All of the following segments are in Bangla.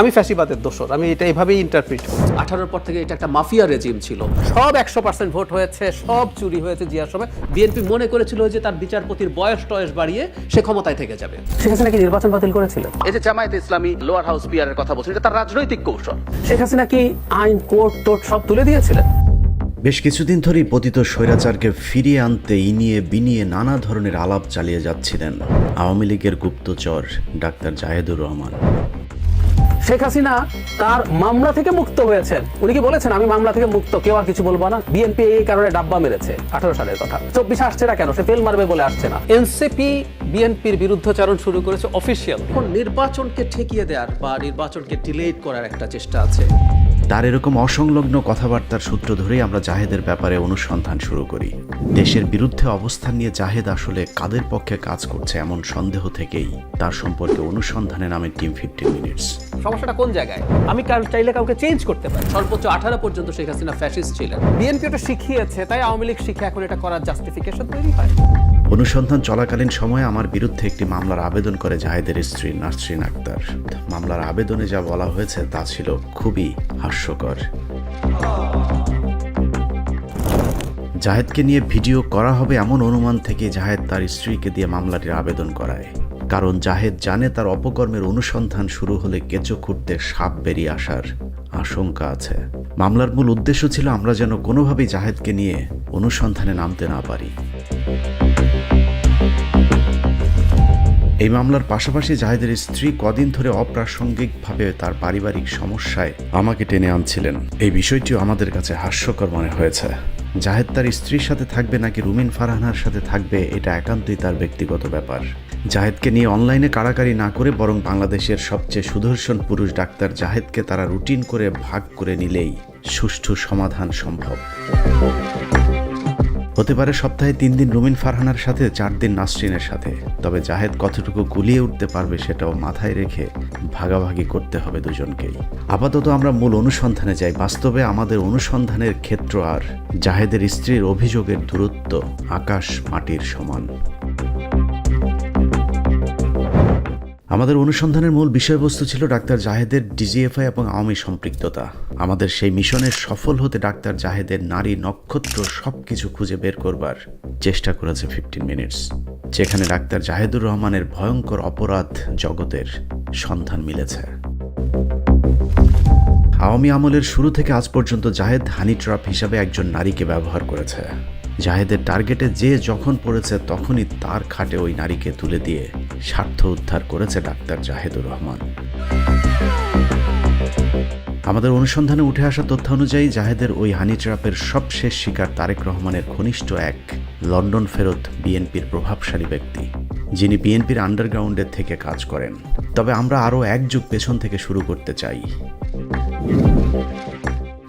আমি ফ্যাসিবাদের দোষর আমি এটা এভাবেই ইন্টারপ্রিট করি। আঠারোর পর থেকে এটা একটা মাফিয়া রেজিম ছিল। সব একশো পার্সেন্ট ভোট হয়েছে সব চুরি হয়েছে জিয়ার সময়। বিএনপি মনে করেছিল যে তার বিচারপতির বয়স টয়স বাড়িয়ে সে ক্ষমতায় থেকে যাবে। শেখ হাসিনা কি নির্বাচন বাতিল করেছিল? এই যে জামায়াত ইসলামী লোয়ার হাউস পিয়ারের কথা বলছেন এটা তার রাজনৈতিক কৌশল। শেখ হাসিনা কি আইন কোর্ট টোট সব তুলে দিয়েছিলেন? বেশ কিছুদিন ধরেই পতিত স্বৈরাচারকে ফিরিয়ে আনতে ইনিয়ে বিনিয়ে নানা ধরনের আলাপ চালিয়ে যাচ্ছিলেন আওয়ামী লীগের গুপ্তচর ডাক্তার জাহেদুর রহমান। শেখ হাসিনা তার মামলা থেকে মুক্ত হয়েছেন। উনি কি বলেছেন আমি মামলা থেকে মুক্ত কেউ আর কিছু বলব না বিএনপি এই কারণে ডাব্বা মেরেছে আঠারো সালের কথা। চব্বিশে আসছে না কেন? সে ফেল মারবে বলে আসছে না। এনসিপি বিএনপির বিরুদ্ধচারণ শুরু করেছে অফিসিয়াল এখন নির্বাচনকে ঠেকিয়ে দেওয়ার বা নির্বাচনকে ডিলেট করার একটা চেষ্টা আছে। তার এরকম অসংলগ্ন কথাবার্তার সূত্র ধরেই আমরা জাহেদের ব্যাপারে অনুসন্ধান শুরু করি। দেশের বিরুদ্ধে অবস্থান নিয়ে জাহেদ আসলে কাদের পক্ষে কাজ করছে এমন সন্দেহ থেকেই। তার সম্পর্কে অনুসন্ধানে নামে টিম ফিফটিন মিনিটস। সমস্যাটা কোন জায়গায়? আমি চাইলে কাউকে চেঞ্জ করতে পারি? সর্বোচ্চ আঠারো পর্যন্ত শেখ হাসিনা ফ্যাসিস্ট ছিলেন। বিএনপি ওটা শিখিয়েছে, তাই আওয়ামী লীগ শিখে এখন এটা করার জাস্টিফিকেশন তৈরি হয়। অনুসন্ধান চলাকালীন সময়ে আমার বিরুদ্ধে একটি মামলার আবেদন করে জাহেদের স্ত্রী নাসরিন আক্তার। মামলার আবেদনে যা বলা হয়েছে তা ছিল খুবই হাস্যকর। জাহেদকে নিয়ে ভিডিও করা হবে এমন অনুমান থেকে জাহেদ তার স্ত্রীকে দিয়ে মামলাটির আবেদন করায়। কারণ জাহেদ জানে তার অপকর্মের অনুসন্ধান শুরু হলে কেঁচো খুঁড়তে সাপ বেরিয়ে আসার আশঙ্কা আছে। মামলার মূল উদ্দেশ্য ছিল আমরা যেন কোনোভাবেই জাহেদকে নিয়ে অনুসন্ধানে নামতে না পারি। এই মামলার পাশাপাশি জাহেদের স্ত্রী কদিন ধরে অপ্রাসঙ্গিকভাবে তার পারিবারিক সমস্যায় আমাকে টেনে আনছিলেন। এই বিষয়টিও আমাদের কাছে হাস্যকর মনে হয়েছে। জাহেদ তার স্ত্রীর সাথে থাকবে নাকি রুমিন ফারহানার সাথে থাকবে, এটা একান্তই তার ব্যক্তিগত ব্যাপার। জাহেদকে নিয়ে অনলাইনে কাড়াকাড়ি না করে বরং বাংলাদেশের সবচেয়ে সুদর্শন পুরুষ ডাক্তার জাহেদকে তারা রুটিন করে ভাগ করে নিলেই সুষ্ঠু সমাধান সম্ভব। হতে পারে সপ্তাহে তিন দিন রুমিন ফারহানার সাথে, চার দিন নাসরিনের সাথে। তবে জাহেদ কতটুকু গুলিয়ে উঠতে পারবে সেটাও মাথায় রেখে ভাগাভাগি করতে হবে দুজনকেই। আপাতত আমরা মূল অনুসন্ধানে যাই। বাস্তবে আমাদের অনুসন্ধানের ক্ষেত্র আর জাহেদের স্ত্রীর অভিযোগের দূরত্ব আকাশ মাটির সমান। আমাদের অনুসন্ধানের মূল বিষয়বস্তু ছিল ডাক্তার জাহেদের ডিজিএফআই এবং আওয়ামী সম্পৃক্ততা। আমাদের সেই মিশনের সফল হতে ডাক্তার জাহেদের নারী নক্ষত্র সবকিছু খুঁজে বের করবার চেষ্টা করেছে ফিফটিন মিনিটস যেখানে ডাক্তার জাহেদুর রহমানের ভয়ঙ্কর অপরাধ জগতের সন্ধান মিলেছে। আওয়ামী আমলের শুরু থেকে আজ পর্যন্ত জাহেদ হানি ট্রাপ হিসাবে একজন নারীকে ব্যবহার করেছে। জাহেদের টার্গেটে যে যখন পড়েছে, তখনই তার খাটে ওই নারীকে তুলে দিয়ে স্বার্থ উদ্ধার করেছে ডাক্তার জাহেদুর রহমান। আমাদের অনুসন্ধানে উঠে আসা তথ্য অনুযায়ী জাহেদের ওই হানি ট্রাপের সবশেষ শিকার তারেক রহমানের ঘনিষ্ঠ এক লন্ডন ফেরত বিএনপির প্রভাবশালী ব্যক্তি, যিনি বিএনপির আন্ডারগ্রাউন্ডের থেকে কাজ করেন। তবে আমরা আরও এক যুগ পেছন থেকে শুরু করতে চাই।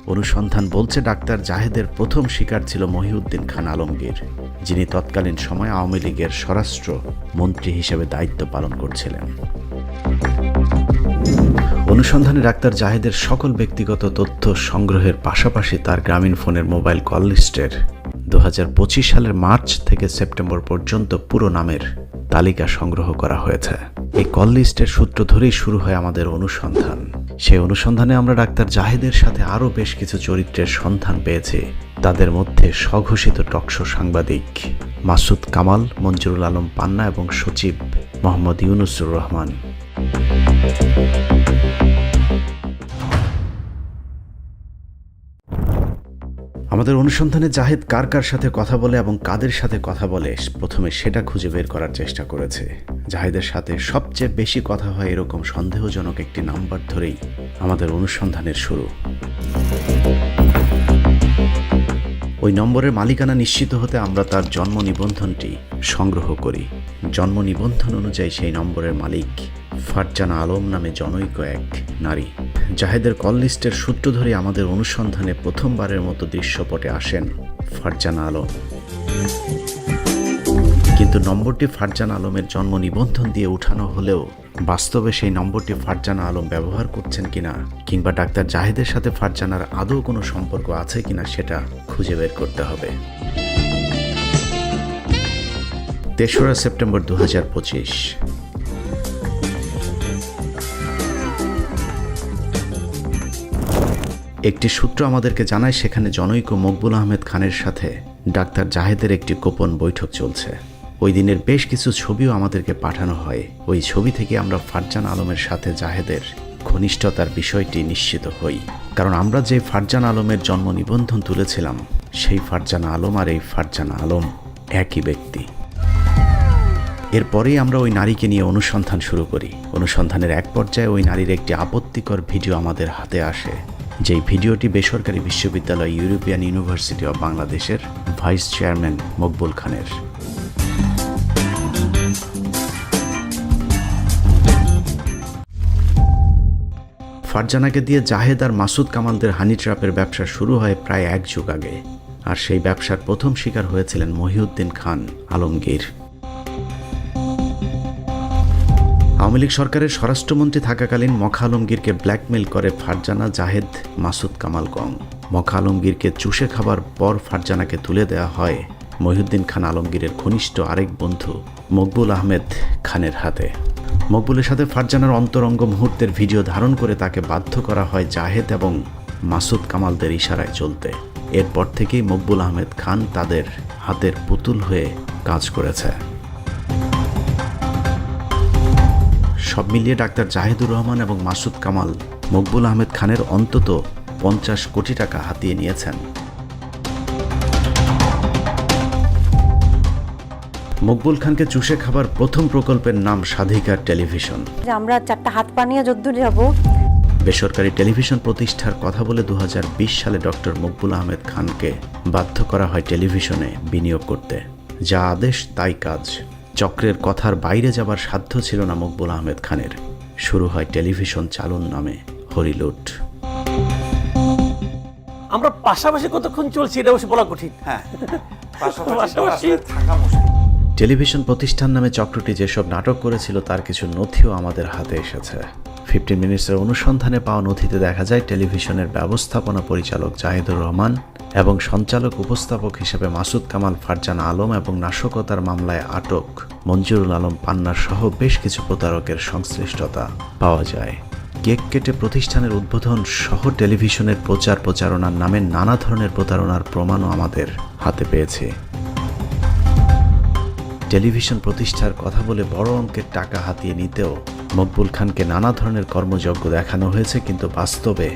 অনুসন্ধান বলছে, ডাক্তার জাহেদের প্রথম শিকার ছিল মহিউদ্দিন খান আলমগীর। যিনি তৎকালীন সময় আওয়ামী লীগের স্বরাষ্ট্র মন্ত্রী হিসেবে দায়িত্ব পালন করছিলেন। অনুসন্ধানে ডাক্তার জাহেদের সকল ব্যক্তিগত তথ্য সংগ্রহের পাশাপাশি তার গ্রামীণ ফোনের মোবাইল কল লিস্টের দু হাজার পঁচিশ সালের মার্চ থেকে সেপ্টেম্বর পর্যন্ত পুরো নামের তালিকা সংগ্রহ করা হয়েছে। এই কল লিস্টের সূত্র ধরেই শুরু হয় আমাদের অনুসন্ধান। সেই অনুসন্ধানে আমরা ডাক্তার জাহেদের সাথে আরও বেশ কিছু চরিত্রের সন্ধান পেয়েছি। তাদের মধ্যে স্বঘোষিত টকশো সাংবাদিক মাসুদ কামাল, মঞ্জুরুল আলম পান্না এবং সচিব মোহাম্মদ ইউনুসুর রহমান। আমাদের অনুসন্ধানে জাহেদ কার কার সাথে কথা বলে এবং কাদের সাথে কথা বলে প্রথমে সেটা খুঁজে বের করার চেষ্টা করেছে। জাহেদের সাথে সবচেয়ে বেশি কথা হয় এরকম সন্দেহজনক একটি নাম্বার ধরেই আমাদের অনুসন্ধানের শুরু। ওই নম্বরের মালিকানা নিশ্চিত হতে আমরা তার জন্ম নিবন্ধনটি সংগ্রহ করি। জন্ম নিবন্ধন অনুযায়ী সেই নম্বরের মালিক ফারজানা আলম নামে জনৈক এক নারী। জাহেদের কল লিস্টের সূত্র ধরে আমাদের অনুসন্ধানে প্রথমবারের মতো দৃশ্যপটে আসেন ফারজানা আলম। কিন্তু নম্বরটি ফারজানা আলমের জন্ম নিবন্ধন দিয়ে উঠানো হলেও বাস্তবে সেই নম্বরটি ফারজানা আলম ব্যবহার করছেন কিনা কিংবা ডাক্তার জাহেদের সাথে ফারজানার আদৌ কোনো সম্পর্ক আছে কিনা সেটা খুঁজে বের করতে হবে। তেসরা সেপ্টেম্বর দু পঁচিশ। একটি সূত্র আমাদেরকে জানায়, সেখানে জনৈক মকবুল আহমেদ খানের সাথে ডাক্তার জাহেদের একটি গোপন বৈঠক চলছে। ওই দিনের বেশ কিছু ছবিও আমাদেরকে পাঠানো হয়। ওই ছবি থেকে আমরা ফারজান আলমের সাথে জাহেদের ঘনিষ্ঠতার বিষয়টি নিশ্চিত হই। কারণ আমরা যে ফারজান আলমের জন্ম নিবন্ধন তুলেছিলাম, সেই ফারজান আলম আর এই ফারজান আলম একই ব্যক্তি। এরপরেই আমরা ওই নারীকে নিয়ে অনুসন্ধান শুরু করি। অনুসন্ধানের এক পর্যায়ে ওই নারীর একটি আপত্তিকর ভিডিও আমাদের হাতে আসে। যেই ভিডিওটি বেসরকারি বিশ্ববিদ্যালয় ইউরোপিয়ান ইউনিভার্সিটি অব বাংলাদেশের ভাইস চেয়ারম্যান মকবুল খানের। ফারজানাকে দিয়ে জাহেদ আর মাসুদ কামালদের হানি ট্র্যাপের ব্যবসা শুরু হয় প্রায় এক যুগ আগে। আর সেই ব্যবসার প্রথম শিকার হয়েছিলেন মহিউদ্দিন খান আলমগীর। আওয়ামী লীগ সরকারের স্বরাষ্ট্রমন্ত্রী থাকাকালীন মখা আলমগীরকে ব্ল্যাকমেল করে ফারজানা, জাহেদ, মাসুদ, কামাল গং। মখা আলমগীরকে চুষে খাবার পর ফারজানাকে তুলে দেওয়া হয় মহিউদ্দিন খান আলমগীরের ঘনিষ্ঠ আরেক বন্ধু মকবুল আহমেদ খানের হাতে। মকবুলের সাথে ফারজানার অন্তরঙ্গ মুহূর্তের ভিডিও ধারণ করে তাকে বাধ্য করা হয় জাহেদ এবং মাসুদ কামালদের ইশারায় চলতে। এরপর থেকেই মকবুল আহমেদ খান তাদের হাতের পুতুল হয়ে কাজ করেছে। সব মিলিয়ে ডাক্তার জাহেদুর রহমান এবং মাসুদ কামাল মকবুল আহমেদ খানের অন্তত পঞ্চাশ কোটি টাকা হাতিয়ে নিয়েছেন। মকবুল খানকে চুষে খাবার প্রথম প্রকল্পের নাম স্বাধিকার টেলিভিশন। যে আমরা চারটা হাত পা নিয়ে যদ্দূর যাব। বেসরকারি টেলিভিশন প্রতিষ্ঠার কথা বলে দুহাজার বিশ সালে ডক্টর মকবুল আহমেদ খানকে বাধ্য করা হয় টেলিভিশনে বিনিয়োগ করতে। যা আদেশ তাই কাজ। চক্রের কথার বাইরে যাবার সাধ্য ছিল না মকবুল আহমেদ খানের। শুরু হয় টেলিভিশন চালন নামে হরিলুট আমরা পাশাপাশি কতক্ষণ চলছি এটা অবশ্য বলা কঠিন। হ্যাঁ। পাশাপাশি থাকা টেলিভিশন প্রতিষ্ঠান নামে চক্রটি যেসব নাটক করেছিল, তার কিছু নথিও আমাদের হাতে এসেছে। ফিফটিন মিনিটসের অনুসন্ধানে পাওয়া নথিতে দেখা যায়, টেলিভিশনের ব্যবস্থাপনা পরিচালক জাহিদুর রহমান এবং সঞ্চালক উপস্থাপক হিসেবে মাসুদ কামাল, ফারজান আলম এবং নাশকতার মামলায় আটক মঞ্জুরুল আলম পান্নার সহ বেশ কিছু প্রতারকের সংশ্লিষ্টতা পাওয়া যায়। কেক কেটে প্রতিষ্ঠানের উদ্বোধন সহ টেলিভিশনের প্রচার প্রচারণার নামে নানা ধরনের প্রতারণার প্রমাণও আমাদের হাতে পেয়েছে। টেলিভিশন প্রতিষ্ঠার কথা বলে বড় অঙ্কের টাকা হাতিয়ে নিতেও মকবুল খানকে নানা ধরনের কর্মযজ্ঞ দেখানো হয়েছে, কিন্তু বাস্তবে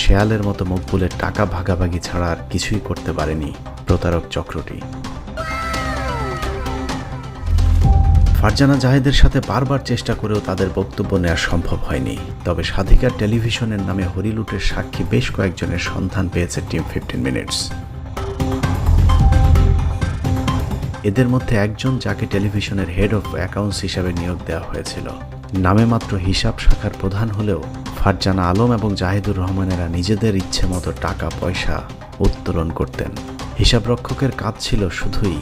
শেয়ালের মতো মকবুলের টাকা ভাগাভাগি ছাড়া আর কিছুই করতে পারেনি প্রতারক চক্রটি। ফারজানা জাহেদের সাথে বারবার চেষ্টা করেও তাদের বক্তব্য নেওয়া সম্ভব হয়নি। তবে স্বাধিকার টেলিভিশনের নামে হরিলুটের সাক্ষী বেশ কয়েকজনের সন্ধান পেয়েছে টিম ফিফটিন মিনিটস। এদের মধ্যে একজন যাকে টেলিভিশনের হেড অফ অ্যাকাউন্টস হিসাবে নিয়োগ দেওয়া হয়েছিল। নামে মাত্র হিসাব শাখার প্রধান হলেও ফারজানা আলম এবং জাহিদুর রহমানেরা নিজেদের ইচ্ছে মতো টাকা, পয়সা উত্তোলন করতেন। হিসাব রক্ষকের কাজ ছিল শুধুই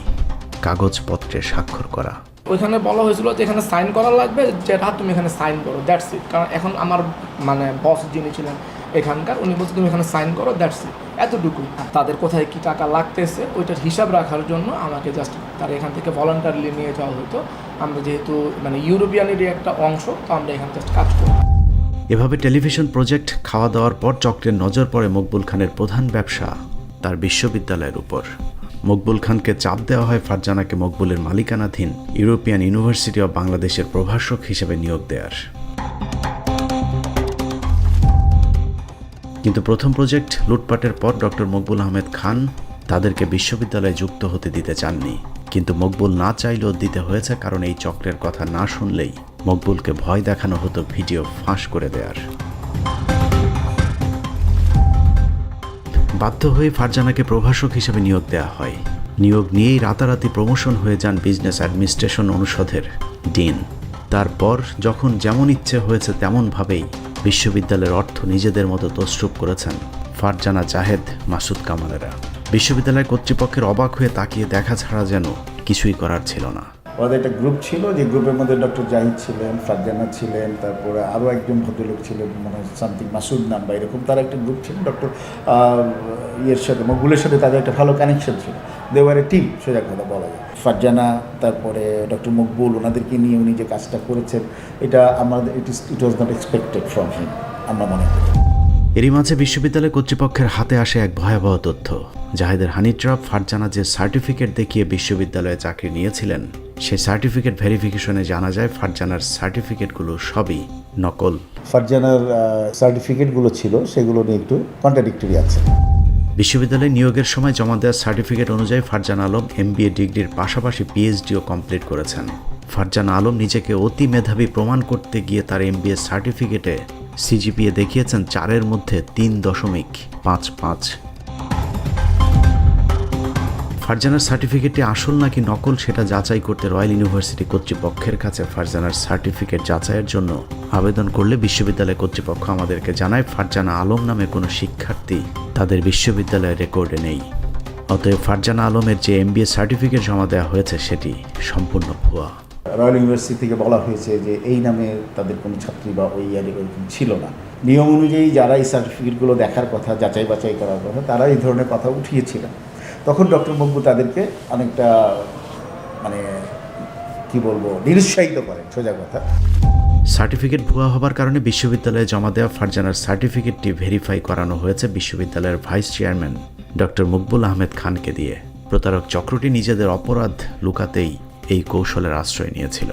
কাগজপত্রে স্বাক্ষর করা। ওইখানে বলা হয়েছিল যে এখানে সাইন করা লাগবে, যেটা তুমি এখানে সাইন করো, দ্যাটস ইট। কারণ এখন আমার মানে বস যিনি ছিলেন এখানকার, উনি বলছে, তুমি এখানে সাইন করো দ্যাটস ইট এতটুকুই। আর তাদের কোথায় কি টাকা লাগতেছে, ওইটার হিসাব রাখার জন্য আমাকে জাস্ট তার এখান থেকে ভলান্টারিলি নিয়ে যাওয়া হতো। আমরা যেহেতু মানে ইউরোপিয়ানেরই একটা অংশ, তো আমরা এখানে জাস্ট কাজ করি। এভাবে টেলিভিশন প্রজেক্ট খাওয়া দাওয়ার পর চক্রের নজর পড়ে মকবুল খানের প্রধান ব্যবসা, তার বিশ্ববিদ্যালয়ের উপর। মকবুল খানকে চাপ দেওয়া হয় ফারজানাকে মকবুলের মালিকানাধীন ইউরোপিয়ান ইউনিভার্সিটি অব বাংলাদেশের প্রভাষক হিসেবে নিয়োগ দেওয়ার কিন্তু প্রথম প্রজেক্ট লুটপাটের পর ডক্টর মকবুল আহমেদ খান তাদেরকে বিশ্ববিদ্যালয়ে যুক্ত হতে দিতে চাননি। কিন্তু মকবুল না চাইলেও দিতে হয়েছে কারণ এই চক্রের কথা না শুনলেই মকবুলকে ভয় দেখানো হতো ভিডিও ফাঁস করে দেওয়ার বাধ্য হয়ে ফারজানাকে প্রভাষক হিসেবে নিয়োগ দেওয়া হয়। নিয়োগ নিয়েই রাতারাতি প্রমোশন হয়ে যান বিজনেস অ্যাডমিনিস্ট্রেশন অনুষদের ডিন। তারপর যখন যেমন ইচ্ছে হয়েছে তেমনভাবেই বিশ্ববিদ্যালয়ের অর্থ নিজেদের মতো তসরুপ করেছেন ফারজানা জাহেদ মাসুদ কামালেরা। বিশ্ববিদ্যালয় কর্তৃপক্ষের অবাক হয়ে তাকিয়ে দেখা ছাড়া যেন কিছুই করার ছিল না। ওদের একটা গ্রুপ ছিল, যে গ্রুপের মধ্যে ডক্টর জাহিদ ছিলেন, ফারজানা ছিলেন, তারপরে আরও একজন ভদ্রলোক ছিলেন মানে সামথিং মাসুদ নাম বা এরকম, তার একটা গ্রুপ ছিল, ডক্টর ইয়ের সাথে, মকবুলের সাথে তাদের একটা ভালো কানেকশন ছিল। দেওয়ারে টিম সোজা কথা বলা যায়। ফারজানা তারপরে ডক্টর মকবুল ওনাদেরকে নিয়ে উনি যে কাজটা করেছেন এটা আমাদের it is it was not expected from him আমরা মনে করি। এরই মাঝে বিশ্ববিদ্যালয় কর্তৃপক্ষের হাতে আসে এক ভয়াবহ তথ্য। জাহেদের হানি ট্রাপ ফারজানা যে সার্টিফিকেট দেখিয়ে বিশ্ববিদ্যালয়ে চাকরি নিয়েছিলেন সেই সার্টিফিকেট ভেরিফিকেশনে জানা যায় ফারজানার সার্টিফিকেটগুলো সবই নকল। ফারজানার সার্টিফিকেটগুলো ছিল সেগুলো নিয়ে একটু কন্ট্রাডিক্টরি আছে। বিশ্ববিদ্যালয়ে নিয়োগের সময় জমা দেওয়া সার্টিফিকেট অনুযায়ী ফারজান আলম এমবিএ ডিগ্রির পাশাপাশি পিএইচডিও কমপ্লিট করেছেন। ফারজান আলম নিজেকে অতি মেধাবী প্রমাণ করতে গিয়ে তার এমবিএ সার্টিফিকেটে সিজিপিএ দেখিয়েছেন চারের মধ্যে তিন দশমিক পাঁচ পাঁচ। ফারজানার সার্টিফিকেটটি আসল নাকি নকল সেটা যাচাই করতে রয়্যাল ইউনিভার্সিটি কর্তৃপক্ষের কাছে ফারজানার সার্টিফিকেট যাচাইয়ের জন্য আবেদন করলে বিশ্ববিদ্যালয় কর্তৃপক্ষ আমাদেরকে জানায়, ফারজানা আলম নামে কোনো শিক্ষার্থী তাদের বিশ্ববিদ্যালয়ের রেকর্ডে নেই। অতএব ফারজানা আলমের যে এমবিএ সার্টিফিকেট জমা দেওয়া হয়েছে, সেটি সম্পূর্ণ ভুয়া। রয়্যাল ইউনিভার্সিটি থেকে বলা হয়েছে যে এই নামে তাদের কোনো ছাত্রী বা ওই ইয়ারে ওরকম ছিল না। নিয়ম অনুযায়ী যারা এই সার্টিফিকেটগুলো দেখার কথা যাচাই বাছাই করার কথা, তারা এই ধরনের কথা উঠিয়েছিলেন তখন ডক্টর মকবু তাদেরকে অনেকটা মানে কি বলব, নিরুৎসাহিত করেন, সোজা কথা। সার্টিফিকেট ভুয়া হবার কারণে বিশ্ববিদ্যালয়ে জমা দেওয়া ফারজানার সার্টিফিকেটটি ভেরিফাই করানো হয়েছে বিশ্ববিদ্যালয়ের vice chairman doctor Maqbul Ahmed খানকে দিয়ে। প্রতারক চক্রটি নিজেদের অপরাধ লুকাতেই এই কৌশলের আশ্রয় নিয়েছিল।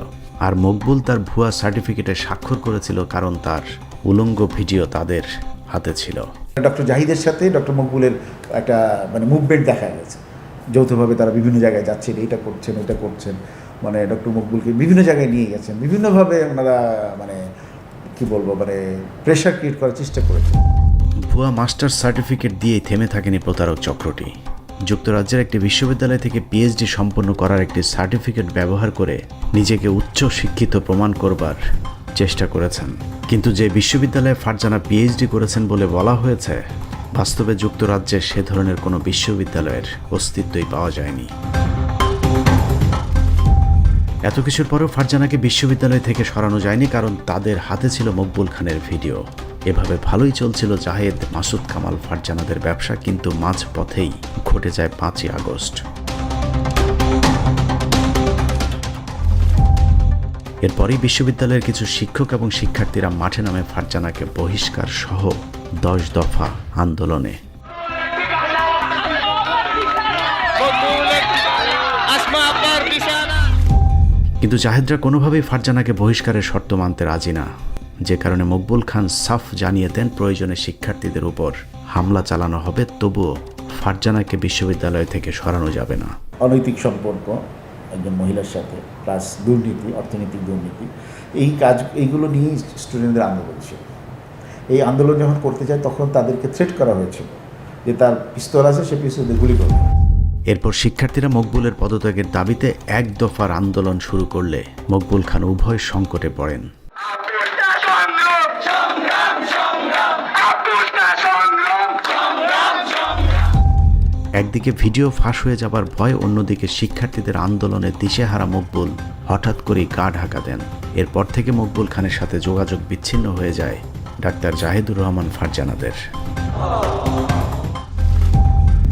আর মকবুল তার ভুয়া সার্টিফিকেটে স্বাক্ষর করেছিল কারণ তার উলঙ্গ ভিডিও তাদের হাতে ছিল। ডক্টর জাহিদের সাথে ডক্টর মকবুলের একটা মানে মুভমেন্ট দেখা গেছে। যৌথভাবে তারা বিভিন্ন জায়গায় যাচ্ছেন এটা করছেন ওটা করছেন। মানে ডক্টর মকবুলকে বিভিন্ন জায়গায় নিয়ে গেছেন। বিভিন্নভাবে ওনারা মানে কি বলব মানে প্রেশার ক্রিয়েট করার চেষ্টা করেছেন। ভুয়া মাস্টার সার্টিফিকেট দিয়েই থেমে থাকেনি প্রতারক চক্রটি। যুক্তরাজ্যের একটি বিশ্ববিদ্যালয় থেকে পিএইচডি সম্পন্ন করার একটি সার্টিফিকেট ব্যবহার করে নিজেকে উচ্চ শিক্ষিত প্রমাণ করবার চেষ্টা করেছেন। কিন্তু যে বিশ্ববিদ্যালয়ে ফারজানা পিএইচডি করেছেন বলে বলা হয়েছে, বাস্তবে যুক্তরাজ্যে সে ধরনের কোনো বিশ্ববিদ্যালয়ের অস্তিত্বই পাওয়া যায়নি। এত কিছুর পরেও ফারজানাকে বিশ্ববিদ্যালয় থেকে সরানো যায়নি কারণ তাদের হাতে ছিল মকবুল খানের ভিডিও। এভাবে ভালোই চলছিল জাহেদ, মাসুদ কামাল ফারজানাদের ব্যবসা, কিন্তু মাঝ পথেই ঘটে যায় পাঁচই আগস্ট। এরপরই বিশ্ববিদ্যালয়ের কিছু শিক্ষক এবং শিক্ষার্থীরা মাঠে নামে ফারজানাকে বহিষ্কার সহ দশ দফা আন্দোলনে। কিন্তু জাহেদরা কোনোভাবেই ফারজানাকে বহিষ্কারের শর্ত মানতে রাজি না। যে কারণে মকবুল খান সাফ জানিয়ে দেন, প্রয়োজনে শিক্ষার্থীদের উপর হামলা চালানো হবে, তবুও ফারজানাকে বিশ্ববিদ্যালয় থেকে সরানো যাবে না। অনৈতিক সম্পর্ক একজন মহিলার সাথে প্লাস দুর্নীতি, অর্থনৈতিক দুর্নীতি। এই কাজ, এইগুলো নিয়েই স্টুডেন্টদের আন্দোলন ছিল। এই আন্দোলন যখন করতে যায়, তখন তাদেরকে থ্রেট করা হয়েছিল যে তার পিস্তল আছে, সে পিস্তলে গুলি করবে। এরপর শিক্ষার্থীরা মকবুলের পদত্যাগের দাবিতে এক দফার আন্দোলন শুরু করলে মকবুল খান উভয় সংকটে পড়েন। একদিকে ভিডিও ফাঁস হয়ে যাবার ভয়, অন্যদিকে শিক্ষার্থীদের আন্দোলনে দিশেহারা মকবুল। হঠাৎ করেই গা ঢাকা দেন। এরপর থেকে মকবুল খানের সাথে যোগাযোগ বিচ্ছিন্ন হয়ে যায় ডাক্তার জাহিদুর রহমান ফারজানাদের।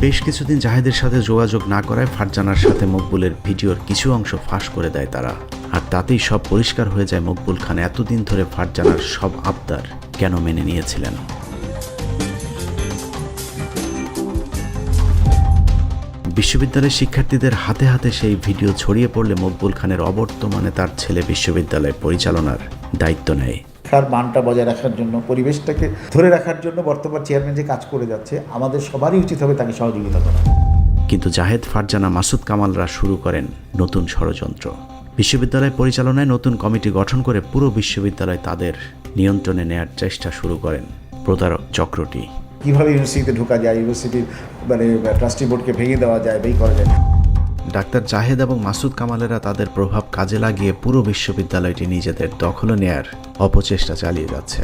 বেশ কিছুদিন জাহেদের সাথে যোগাযোগ না করায় ফারজানার সাথে মকবুলের ভিডিওর কিছু অংশ ফাঁস করে দেয় তারা। আর তাতেই সব পরিষ্কার হয়ে যায় মকবুল খান এতদিন ধরে ফারজানার সব আবদার কেন মেনে নিয়েছিলেন। বিশ্ববিদ্যালয়ের শিক্ষার্থীদের হাতে হাতে সেই ভিডিও ছড়িয়ে পড়লে মকবুল খানের অবর্তমানে তার ছেলে বিশ্ববিদ্যালয় পরিচালনার দায়িত্ব নেয়। শিক্ষার মানটা বজায় রাখার জন্য পরিবেশটাকে ধরে রাখার জন্য বর্তমান চেয়ারম্যান যে কাজ করে যাচ্ছে আমাদের সবারই উচিত হবে তাকে সহযোগিতা করা। কিন্তু জাহেদ ফারজানা মাসুদ কামালরা শুরু করেন নতুন ষড়যন্ত্র। বিশ্ববিদ্যালয় পরিচালনায় নতুন কমিটি গঠন করে পুরো বিশ্ববিদ্যালয় তাদের নিয়ন্ত্রণে নেয়ার চেষ্টা শুরু করেন প্রতারক চক্রটি। কীভাবে ইউনিভার্সিটিতে ঢোকা যায় ইউনিভার্সিটির মানে ট্রাস্টি বোর্ডকে ভেঙে দেওয়া যায় বেই করা যায়। ডাক্তার জাহেদ এবং মাসুদ কামালেরা তাদের প্রভাব কাজে লাগিয়ে পুরো বিশ্ববিদ্যালয়টি নিজেদের দখলে নেয়ার অপচেষ্টা চালিয়ে যাচ্ছে।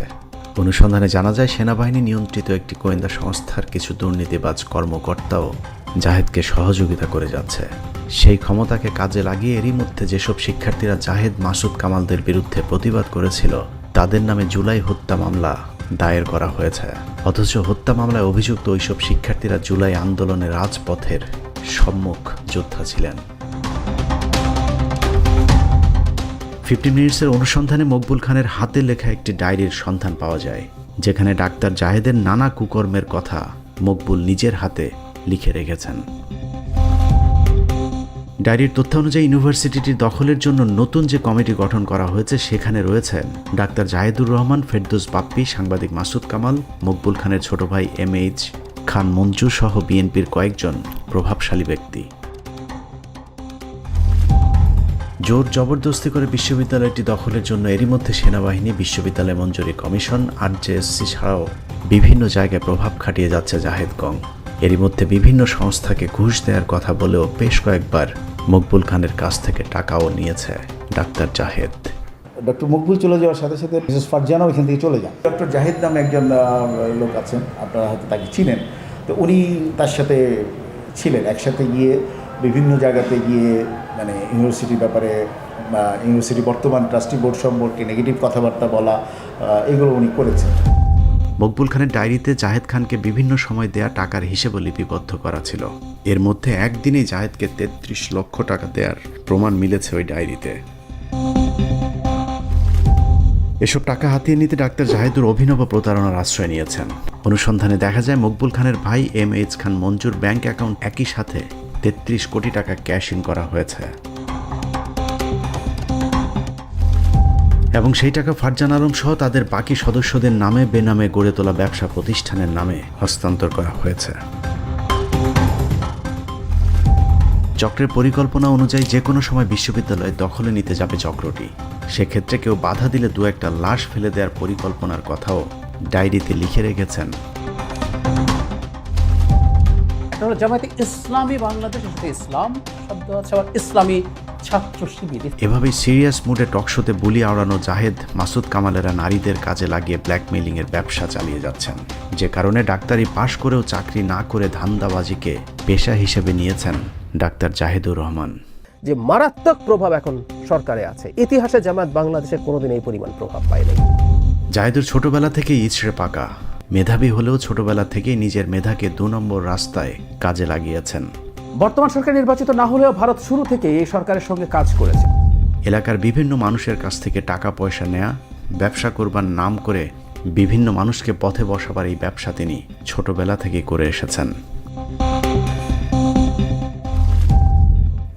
অনুসন্ধানে জানা যায়, সেনাবাহিনী নিয়ন্ত্রিত একটি গোয়েন্দা সংস্থার কিছু দুর্নীতিবাজ কর্মকর্তাও জাহেদকে সহযোগিতা করে যাচ্ছে। সেই ক্ষমতাকে কাজে লাগিয়ে এরই মধ্যে যেসব শিক্ষার্থীরা জাহেদ, মাসুদ কামালদের বিরুদ্ধে প্রতিবাদ করেছিল, তাদের নামে জুলাই হত্যা মামলা দায়ের করা হয়েছে। অথচ হত্যা মামলায় অভিযুক্ত ওইসব শিক্ষার্থীরা জুলাই আন্দোলনে রাজপথের সম্মুখ যোদ্ধা ছিলেন। ফিফটি মিনিটসের অনুসন্ধানে মকবুল খানের হাতে লেখা একটি ডায়েরির সন্ধান পাওয়া যায়, যেখানে ডাক্তার জাহেদের নানা কুকর্মের কথা মকবুল নিজের হাতে লিখে রেখেছেন। ডায়েরির তথ্য অনুযায়ী ইউনিভার্সিটিটির দখলের জন্য নতুন যে কমিটি গঠন করা হয়েছে, সেখানে রয়েছেন ডাক্তার জাহেদুর রহমান, ফেরদৌস বাপ্পি, সাংবাদিক মাসুদ কামাল, মকবুল খানের ছোট ভাই এম এইচ খান মঞ্জু সহ বিএনপির কয়েকজন প্রভাবশালী ব্যক্তি। জোর জবরদস্তি করে বিশ্ববিদ্যালয়টি দখলের জন্য এরই মধ্যে সেনাবাহিনী, বিশ্ববিদ্যালয় মঞ্জুরি কমিশন, আর জেএসসি ছাড়াও বিভিন্ন জায়গায় প্রভাব খাটিয়ে যাচ্ছে জাহেদ গং। এরই মধ্যে বিভিন্ন সংস্থাকে ঘুষ দেওয়ার কথা বলেও বেশ কয়েকবার মকবুল খানের কাছ থেকে টাকাও নিয়েছে ডাক্তার জাহেদ। ডক্টর মকবুল চলে যাওয়ার সাথে সাথে মিসেস ফারজানাও এখান থেকে চলে যান। ডক্টর জাহিদ নামে একজন লোক আছেন, আপনারা হয়তো তাকে চিনেন। তো উনি তার সাথে ছিলেন, একসাথে গিয়ে বিভিন্ন জায়গাতে গিয়ে মানে ইউনিভার্সিটির ব্যাপারে ইউনিভার্সিটি বর্তমান ট্রাস্টি বোর্ড সম্পর্কে নেগেটিভ কথাবার্তা বলা এগুলো উনি করেছেন। মকবুল খানের ডায়েরিতে জাহেদ খানকে বিভিন্ন সময় দেয়া টাকার হিসেবে লিপিবদ্ধ করা ছিল। এর মধ্যে একদিনেই জাহেদকে তেত্রিশ লক্ষ টাকা দেওয়ার প্রমাণ মিলেছে ওই ডায়েরিতে। এসব টাকা হাতিয়ে নিতে ডাক্তার জাহেদুর অভিনব প্রতারণার আশ্রয় নিয়েছেন। অনুসন্ধানে দেখা যায়, মকবুল খানের ভাই M H Khan Manzur bank account একই সাথে তেত্রিশ কোটি টাকা ক্যাশ ইন করা হয়েছে। এবং সেই টাকা ফারজান আলম সহ তাদের বাকি সদস্যদের নামে বেনামে গড়ে তোলা ব্যবসা প্রতিষ্ঠানের নামে হস্তান্তর করা হয়েছে। চক্রের পরিকল্পনা অনুযায়ী যে কোনো সময় বিশ্ববিদ্যালয় দখলে নিতে যাবে চক্রটি। সেক্ষেত্রে কেউ বাধা দিলে দু একটা লাশ ফেলে দেওয়ার পরিকল্পনার কথাও ডায়েরিতে লিখে রেখেছেন। জামায়াতে ইসলামী বাংলাদেশ ইসলাম শব্দ আছে, আবার ইসলামী ছাত্র শিবির। এভাবেই সিরিয়াস মুডে টকশোতে বুলি আওড়ানো জাহেদ মাসুদ কামালেরা নারীদের কাজে লাগিয়ে ব্ল্যাকমেইলিংয়ের ব্যবসা চালিয়ে যাচ্ছেন। যে কারণে ডাক্তারি পাশ করেও চাকরি না করে ধান্দাবাজিকে পেশা হিসেবে নিয়েছেন ডাক্তার জাহেদুর রহমান। যে মারাত্মক প্রভাব এখন সরকারে আছে। ইতিহাসে জামায়াত বাংলাদেশে কোনোদিন এই পরিমাণ প্রভাব পায়নি। জাহেদুর ছোটবেলা থেকেই ইছড়ে পাকা। মেধাবী হলেও ছোটবেলা থেকেই নিজের মেধাকে দু নম্বর রাস্তায় কাজে লাগিয়েছেন। বর্তমান সরকার নির্বাচিত না হলেও ভারত শুরু থেকে এই সরকারের সঙ্গে কাজ করেছে। এলাকার বিভিন্ন মানুষের কাছ থেকে টাকা পয়সা নেয়া, ব্যবসা করবার নাম করে বিভিন্ন মানুষকে পথে বসাবার এই ব্যবসা তিনি ছোটবেলা থেকে করে এসেছেন।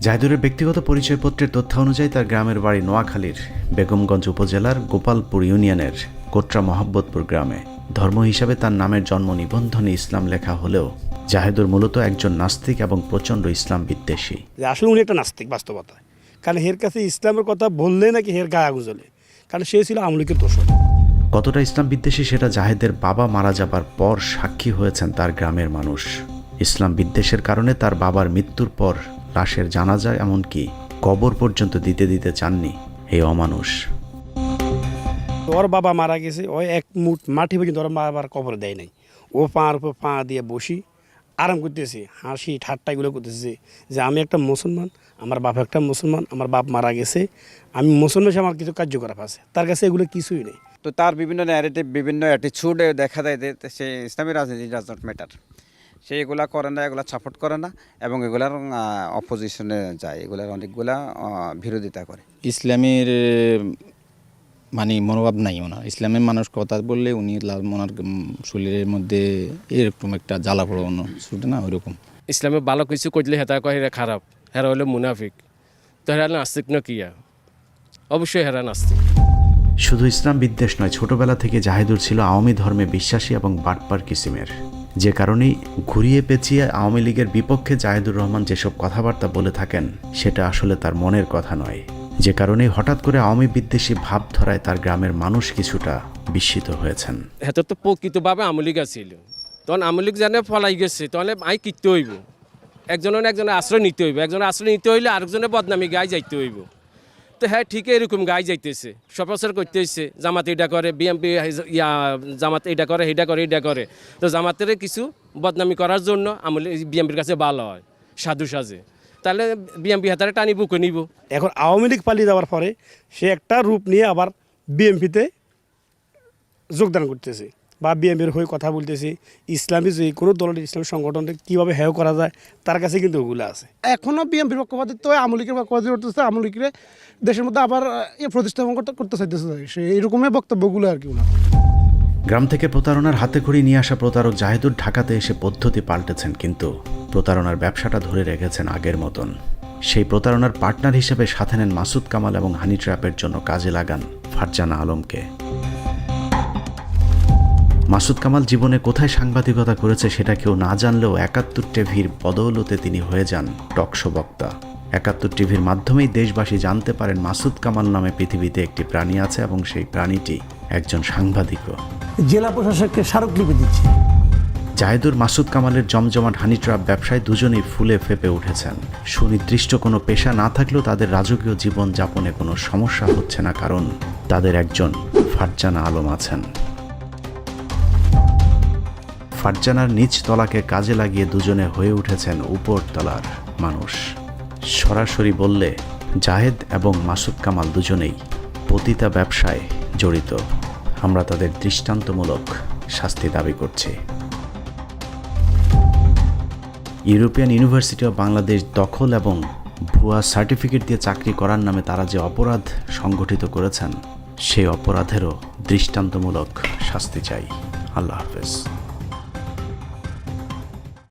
জাহিদুরের ব্যক্তিগত পরিচয়পত্রের তথ্য অনুযায়ী তার গ্রামের বাড়ি নোয়াখালীর বেগমগঞ্জ উপজেলার গোপালপুর ইউনিয়নের কোটরা মোহাব্বতপুর গ্রামে। ধর্ম হিসাবে তার নামের জন্ম নিবন্ধনে ইসলাম লেখা হলেও জাহেদুর মূলত একজন নাস্তিক এবং প্রচণ্ড ইসলাম বিদ্বেষী। আসলে উনি একটা নাস্তিক বাস্তবতা কারণ হের কাছে ইসলামের কথা বললে নাকি হের গায়ে আগুন জ্বলে। কারণ সে ছিল আমলিকের দোষর। কতটা ইসলাম বিদ্বেষী সেটা জাহেদের বাবা মারা যাবার পর সাক্ষী হয়েছেন তার গ্রামের মানুষ। ইসলাম বিদ্বেষের কারণে তার বাবার মৃত্যুর পর লাশের জানাজা এমনকি কবর পর্যন্ত দিতে দিতে চাননি এই অমানুষ। ওর বাবা মারা গেছে ওই এক মুঠ মাটি পর্যন্ত ওর মা আবার কবর দেয় নাই। ও পাঁর উপর পা দিয়ে বসি আরাম করতেছি হাসি ঠাট্টা এগুলো করতেছে যে আমি একটা মুসলমান আমার বাপ একটা মুসলমান আমার বাপ মারা গেছে আমি মুসলমান আমার কিছু কার্যকলাপ আছে। তার কাছে এগুলো কিছুই নেই। তো তার বিভিন্ন ন্যারেটিভ বিভিন্ন অ্যাটিচিউডে দেখা দেয় যে সে ইসলামী রাজনীতি ডাজ নট ম্যাটার সে এগুলা করে না এগুলা সাপোর্ট করে না এবং এগুলার অপোজিশনে যায় এগুলার অনেকগুলা বিরোধিতা করে। ইসলামের মানে মনোভাব নাই ওনার। ইসলামের মানুষ কথা বললে উনি লাল ওনার শরীরের মধ্যে এরকম একটা জ্বালা পড়ানো শুটে না ওইরকম। ইসলামে ভালো কিছু করলে হেতা কয় হেরা খারাপ হেরা হলো মুনাফিক। তো হেরা নাস্তিক না কিয়া অবশ্যই হেরা নাস্তিক। শুধু ইসলাম বিদ্বেষ নয় ছোটবেলা থেকে জাহেদুর ছিল আওয়ামী ধর্মে বিশ্বাসী এবং বাটপার কিসিমের। যে কারণেই ঘুরিয়ে পেঁচিয়ে আওয়ামী লীগের বিপক্ষে জাহেদুর রহমান যেসব কথাবার্তা বলে থাকেন সেটা আসলে তার মনের কথা নয়। যে কারণে হঠাৎ করে আওয়ামী বিদ্বেষী ভাব ধরায় তার গ্রামের মানুষ কিছুটা বিস্মিত হয়েছেন। হেতে তো প্রকৃতভাবে আমলিক আছিল। তখন আমলিক জানে ফলাই গেছে তাহলে আই কিনতে হইব। একজনের একজনের আশ্রয় নিতে হইব, একজনের আশ্রয় নিতে হইলে আরেকজনের বদনামি গায়ে যাইতে হইব। তো হ্যাঁ ঠিক এরকম গায়ে যাইতেছে। সপসর করতেছে, জামাত এটা করে বিএমপি ইয়া, জামাত এটা করে এটা করে এটা করে। তো জামাতের কিছু বদনামি করার জন্য আমলি বিএমপির কাছে ভালো হয়, সাধু সাজে। তাহলে বিএমপি হাতারে টানি বুকে নিব? এখন আওয়ামী লীগ পালিয়ে যাওয়ার পরে সে একটা রূপ নিয়ে আবার বিএমপিতে যোগদান করতেছে বা বিএমপির হয়ে কথা বলতেছি। ইসলামী যে কোনো দলের ইসলামী সংগঠনকে কীভাবে হেয় করা যায় তার কাছে কিন্তু ওগুলো আছে। এখনও বিএনপির পক্ষপাতিত্ব আমলিকের পক্ষপাতিত্ব করতেছে আমলিকরে দেশের মধ্যে আবার এ প্রতিস্থাপন করতে করতে চাইতেছে। সে এরকমই বক্তব্যগুলো আর কি ওনার। গ্রাম থেকে প্রতারণার হাতে খড়ি নিয়ে আসা প্রতারক জাহেদুর ঢাকাতে এসে পদ্ধতি পাল্টেছেন কিন্তু প্রতারণার ব্যবসাটা ধরে রেখেছেন আগের মতন। সেই প্রতারণার পার্টনার হিসেবে সাথে নেন মাসুদ কামাল এবং হানি ট্র্যাপের জন্য কাজে লাগান ফারজানা আলমকে। মাসুদ কামাল জীবনে কোথায় সাংবাদিকতা করেছে সেটা কেউ না জানলেও একাত্তর টিভির বদৌলতে তিনি হয়ে যান টকশো বক্তা। একাত্তর টিভির মাধ্যমেই দেশবাসী জানতে পারেন মাসুদ কামাল নামে পৃথিবীতে একটি প্রাণী আছে এবং সেই প্রাণীটি একজন সাংবাদিকও। জেলা প্রশাসককে স্মারকলিপি দিচ্ছে। জাহেদুর মাসুদ কামালের জমজমাট হানি ট্রাপ ব্যবসায় দুজনেই ফুলে ফেপে উঠেছেন। সুনির্দিষ্ট কোনো পেশা না থাকলেও তাদের রাজকীয় জীবন যাপনে কোনো সমস্যা হচ্ছে না, কারণ তাদের একজন ফারজানা আলম আছেন। ফারজানার নিচ তলাকে কাজে লাগিয়ে দুজনে হয়ে উঠেছেন উপর তলার মানুষ। সরাসরি বললে জাহেদ এবং মাসুদ কামাল দুজনেই পতিতা ব্যবসায় জড়িত। আমরা তাদের দৃষ্টান্তমূলক শাস্তি দাবি করছি। ইউরোপিয়ান ইউনিভার্সিটি অব বাংলাদেশ দখল এবং ভুয়া সার্টিফিকেট দিয়ে চাকরি করার নামে তারা যে অপরাধ সংগঠিত করেছেন, সেই অপরাধেরও দৃষ্টান্তমূলক শাস্তি চাই। আল্লাহ হাফেজ।